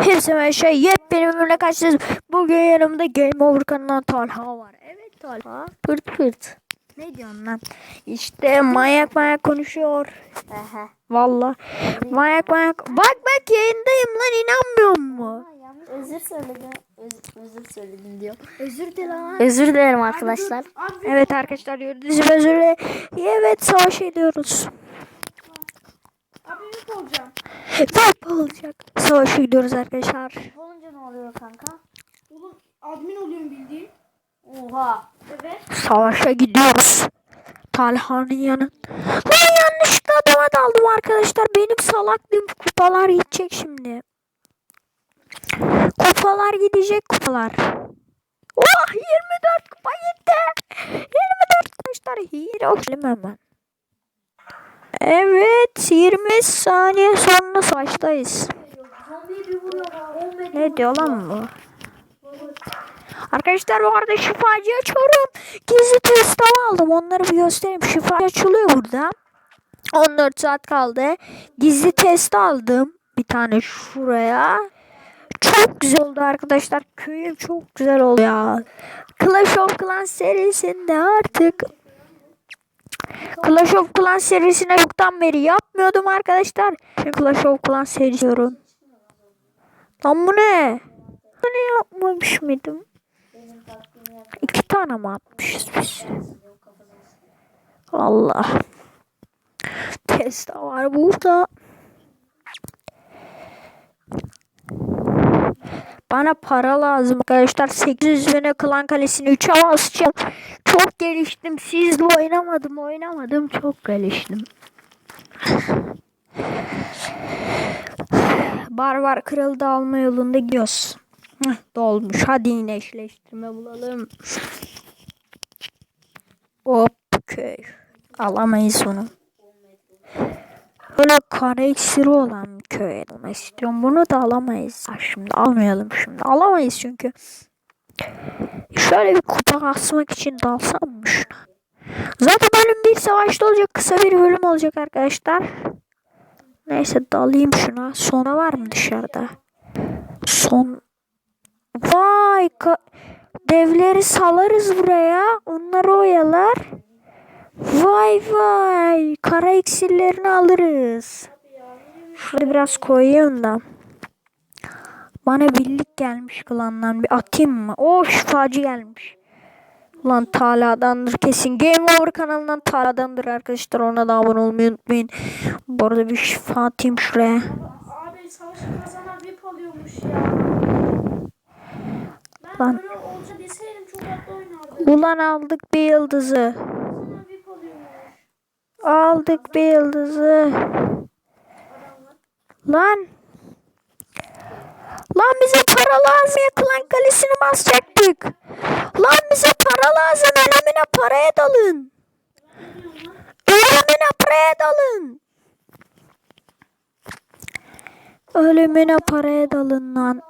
Hepsi ben şey yepyeni bölümle karşınızdayız. Bugün yanımda Game Over kanalından Talha var. Evet Talha. Pırt pırt. Ne diyorsun lan? İşte manyak manyak konuşuyor. Aha. Valla. Manyak manyak. Bak bak yayındayım lan inanmıyor mu? Özür söyledim. Öz, özür söyledim diyor. Özür dilerim. Özür dilerim arkadaşlar. Evet arkadaşlar gördüğünüz gibi özür dilerim. Evet savaş ediyoruz. Yok olacağım. Ne olacak? Savaşa gidiyoruz arkadaşlar. Olunca ne oluyor kanka? Oğlum admin oluyorum bildiğin. Oha. Evet. Savaşa gidiyoruz. Talha'nın yanın. Ben yanlışlıkla adama daldım arkadaşlar. Benim salaklığım kupalar gidecek şimdi. Kupalar gidecek kupalar. Oh 24 kupa gitti. 24 arkadaşlar. Hero hemen. Evet 20 saniye sonra savaştayız. Zombiye bir vuruyor. 10 metre. Ne diyor lan bu? Arkadaşlar bu arada şifacı açıyorum. Gizli test aldım. Onları bir göstereyim. Şifa açılıyor burada. 14 saat kaldı. Gizli test aldım. Bir tane şuraya. Çok güzel oldu arkadaşlar. Köyüm çok güzel oldu ya. Clash of Clans serisinde artık Clash of Clans serisine çoktan beri yapmıyordum arkadaşlar. Şimdi Clash of Clans serisi diyorum. Lan bu ne? Hani yapmamış mıydım? İki tane mi atmışız biz? Allah. Testa var burada. Bana para lazım arkadaşlar. 800 bine klan kalesini 3'e basacağım. Çok geliştim. Sizle oynamadım oynamadım. Çok geliştim. Barbar kırıldı alma yolunda gidiyoruz. Dolmuş. Hadi yine eşleştirme bulalım. Hop köy. Alamayız onu. Böyle kara iksiri olan bir köy almak istiyorum. Bunu da alamayız. Ha, şimdi almayalım şimdi. Alamayız çünkü. Şöyle bir kupa kasmak için dalsam mı şuna? Zaten bölüm bir savaşta olacak. Kısa bir bölüm olacak arkadaşlar. Neyse dalayım şuna. Sona var mı dışarıda? Son. Vay. Devleri salarız buraya. Onları oyalar. Vay vay. Kara iksirlerini alırız. Şurada biraz koyayım da. Bana birlik gelmiş klandan. Bir atayım mı? Oh şifacı gelmiş. Ulan Tala'dandır kesin. Game Over kanalından Tala'dandır arkadaşlar. Ona da abone olmayı unutmayın. Bu arada bir şifa atayım şuraya. Abi savaşı kazanan VIP alıyormuş ya. Ben Lan. böyle olacak deseydim çok tatlı oynardım. Ulan aldık bir yıldızı. Aldık bir yıldızı. Lan. Lan bize para lazım ya klan kalesini basacaktık. Lan bize para lazım. Elemine paraya dalın. Elemine paraya dalın. Ölümüne paraya dalın lan.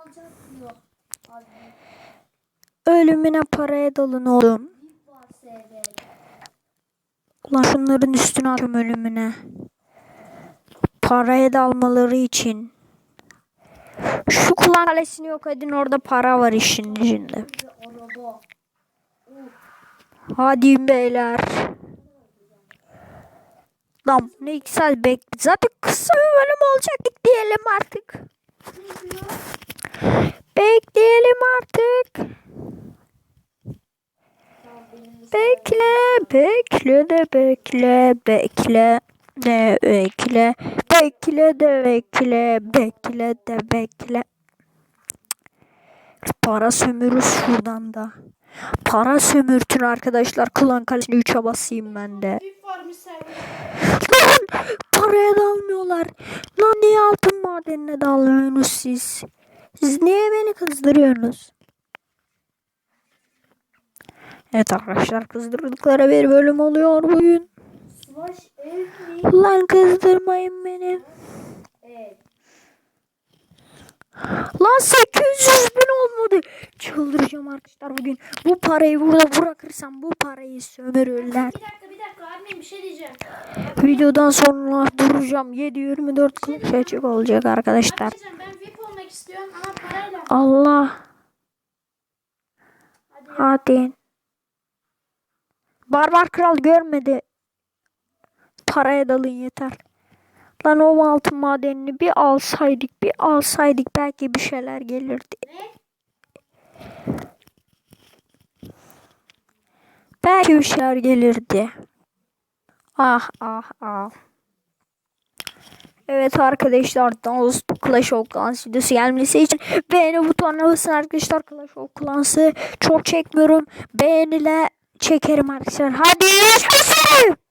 Ölümüne paraya dalın oğlum. Ulan üstüne atıyorum ölümüne. Paraya dalmaları için. Şu kulağın kalesini yok edin orada para var işin içinde. Hadi beyler. Lan ne iki saat bekle. Zaten kısa bir bölüm olacak. Bekleyelim artık. Bekleyelim artık. Bekle, bekle de bekle, bekle de bekle, bekle de bekle, bekle de bekle. Para sömürürüz şuradan da. Para sömürtün arkadaşlar. Klan kalesini 3'e basayım ben de. Lan paraya dalmıyorlar. Lan niye altın madenine dalmıyorsunuz siz? Siz niye beni kızdırıyorsunuz? Evet arkadaşlar kızdırdıkları bir bölüm oluyor bugün. Lan kızdırmayın beni. Evet. Lan 800 bin olmadı. Çıldıracağım arkadaşlar bugün. Bu parayı burada bırakırsam bu parayı sömürürler. Bir dakika bir dakika Admin bir şey diyeceğim. Videodan sonra duracağım. 7-24 klip açık olacak arkadaşlar. Şey. Ben VIP olmak istiyorum ama parayla. Allah. Hadi. Hadi. Barbar kral görmedi. Paraya dalın yeter. Lan o altın madenini bir alsaydık bir alsaydık belki bir şeyler gelirdi. Ne? Belki bir şeyler gelirdi. Ah ah ah. Evet arkadaşlar Danos Clash of Clans videosu gelmesi için beğeni butonuna basın arkadaşlar Clash of Clans'ı çok çekmiyorum. Beğeniyle çekerim arkadaşlar. Hadi görüşürüz.